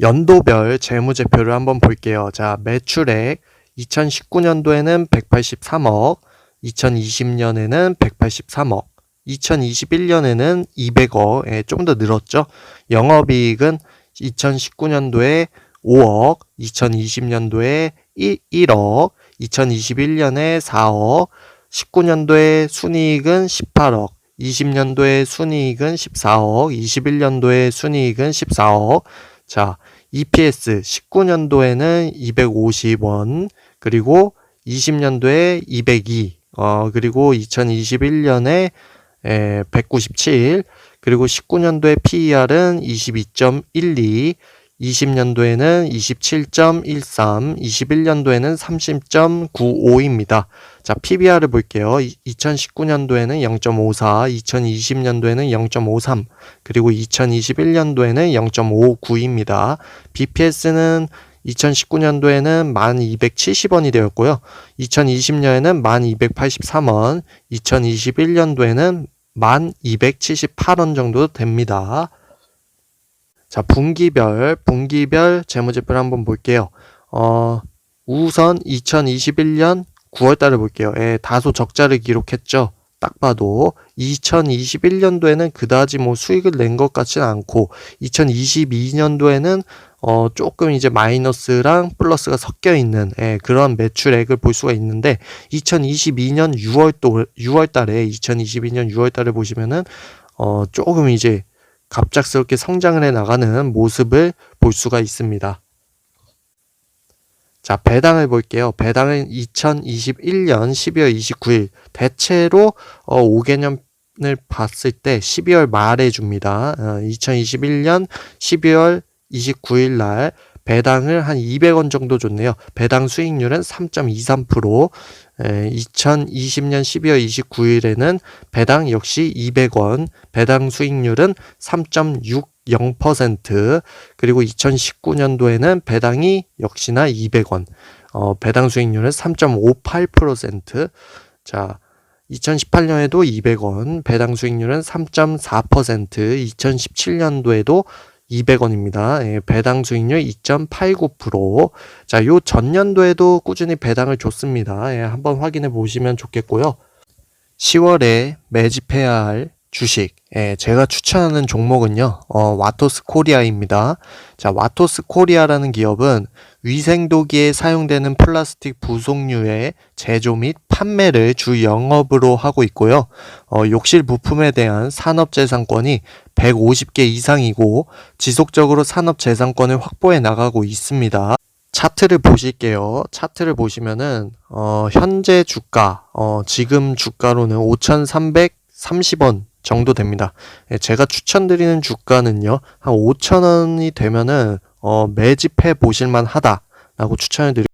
연도별 재무제표를 한번 볼게요. 자, 매출액 2019년도에는 183억, 2020년에는 183억, 2021년에는 200억, 예, 좀더 늘었죠. 영업이익은 2019년도에 5억, 2020년도에 1, 1억, 2021년에 4억, 19년도에 순이익은 18억, 20년도에 순이익은 14억, 21년도에 순이익은 14억. 자, EPS 19년도에는 250원, 그리고 20년도에 202, 어, 그리고 2021년에 에, 197, 그리고 19년도에 PER은 22.12, 20년도에는 27.13, 21년도에는 30.95입니다. 자, PBR을 볼게요. 2019년도에는 0.54, 2020년도에는 0.53, 그리고 2021년도에는 0.59입니다. BPS는 2019년도에는 1270원이 되었고요. 2020년에는 1283원, 2021년도에는 1278원 정도 됩니다. 자, 분기별, 분기별 재무제표를 한번 볼게요. 어, 우선 2021년 9월 달을 볼게요. 예, 다소 적자를 기록했죠. 딱 봐도 2021년도에는 그다지 뭐 수익을 낸 것 같지는 않고 2022년도에는 어 조금 이제 마이너스랑 플러스가 섞여 있는 예, 그런 매출액을 볼 수가 있는데 2022년 6월 또 6월 달에 2022년 6월 달에 보시면은 어 조금 이제 갑작스럽게 성장을 해 나가는 모습을 볼 수가 있습니다. 자, 배당을 볼게요. 배당은 2021년 12월 29일 대체로 어, 5개년을 봤을 때 12월 말에 줍니다. 어, 2021년 12월 29일 날 배당을 한 200원 정도 줬네요. 배당 수익률은 3.23%. 에, 2020년 12월 29일에는 배당 역시 200원, 배당 수익률은 3.60%, 그리고 2019년도에는 배당이 역시나 200원, 어, 배당 수익률은 3.58%. 자, 2018년에도 200원, 배당 수익률은 3.4%, 2017년도에도 200원입니다. 예, 배당 수익률 2.89%. 자, 요 전년도에도 꾸준히 배당을 줬습니다. 예, 한번 확인해 보시면 좋겠고요. 10월에 매집해야 할 주식. 예, 제가 추천하는 종목은요, 어, 와토스 코리아입니다. 자, 와토스 코리아라는 기업은 위생도기에 사용되는 플라스틱 부속류의 제조 및 판매를 주 영업으로 하고 있고요. 어, 욕실 부품에 대한 산업재산권이 150개 이상이고 지속적으로 산업재산권을 확보해 나가고 있습니다. 차트를 보실게요. 차트를 보시면은 어, 현재 주가, 어, 지금 주가로는 5,330원 정도 됩니다. 예, 제가 추천드리는 주가는요, 한 5,000원이 되면은 어, 매집해 보실만 하다라고 추천을 드립니다.